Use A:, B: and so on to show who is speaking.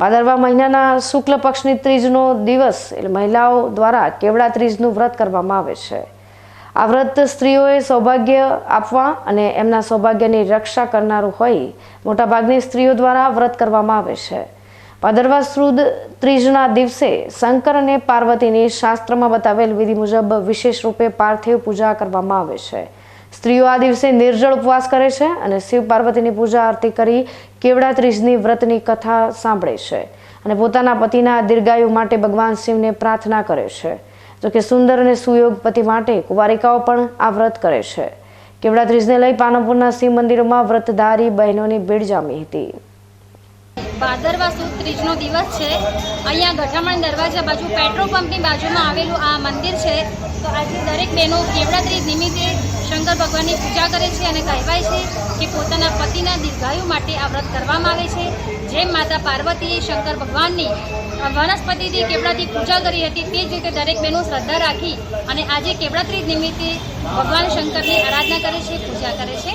A: ભાદરવા મહિનાના શુક્લ પક્ષની ત્રીજનો દિવસ એટલે મહિલાઓ દ્વારા કેવડા ત્રીજનું વ્રત કરવામાં આવે છે. આ વ્રત સ્ત્રીઓએ સૌભાગ્ય આપવા અને એમના સૌભાગ્યની રક્ષા કરનારું હોય મોટાભાગની સ્ત્રીઓ દ્વારા વ્રત કરવામાં આવે છે. ભાદરવા સુદ ત્રીજના દિવસે શંકર અને પાર્વતીની શાસ્ત્રમાં બતાવેલ વિધિ મુજબ વિશેષ રૂપે પાર્થિવ પૂજા કરવામાં આવે છે. સ્ત્રીઓ આ દિવસે નિર્જળ ઉપવાસ કરે છે અને શિવ પાર્વતીની પૂજા આરતી કરી કેવડા ત્રીજની વ્રતની કથા સાંભળે છે અને પોતાના પતિના દીર્ઘાયુ માટે ભગવાન શિવને પ્રાર્થના કરે છે. જોકે સુંદર અને સુયોગ પતિ માટે કુવારિકાઓ પણ આ વ્રત કરે છે. કેવડા ત્રીજને લઈ પાનપુરના શિવ મંદિરોમાં વ્રતધારી બહેનોની ભીડ જામી હતી.
B: ભાદરવા સુદ ત્રીજનો દિવસ છે. અહીંયા ગઠામણ દરવાજા બાજુ પેટ્રોલ પંપની બાજુમાં આવેલું આ મંદિર છે. તો આજે દરેક બહેનો કેવડા ત્રીજ નિમિત્તે ભગવાનની પૂજા કરે છે અને કહેવાય છે કે પોતાના પતિના દીર્ઘાયુ માટે આ વ્રત કરવામાં આવે છે. જેમ માતા પાર્વતીએ શંકર ભગવાનની વનસ્પતિથી કેવડાથી પૂજા કરી હતી તે જ રીતે દરેક બહેનો શ્રદ્ધા રાખી અને આજે કેવડાત્રી નિમિત્તે ભગવાન શંકરની આરાધના કરે છે, પૂજા કરે છે.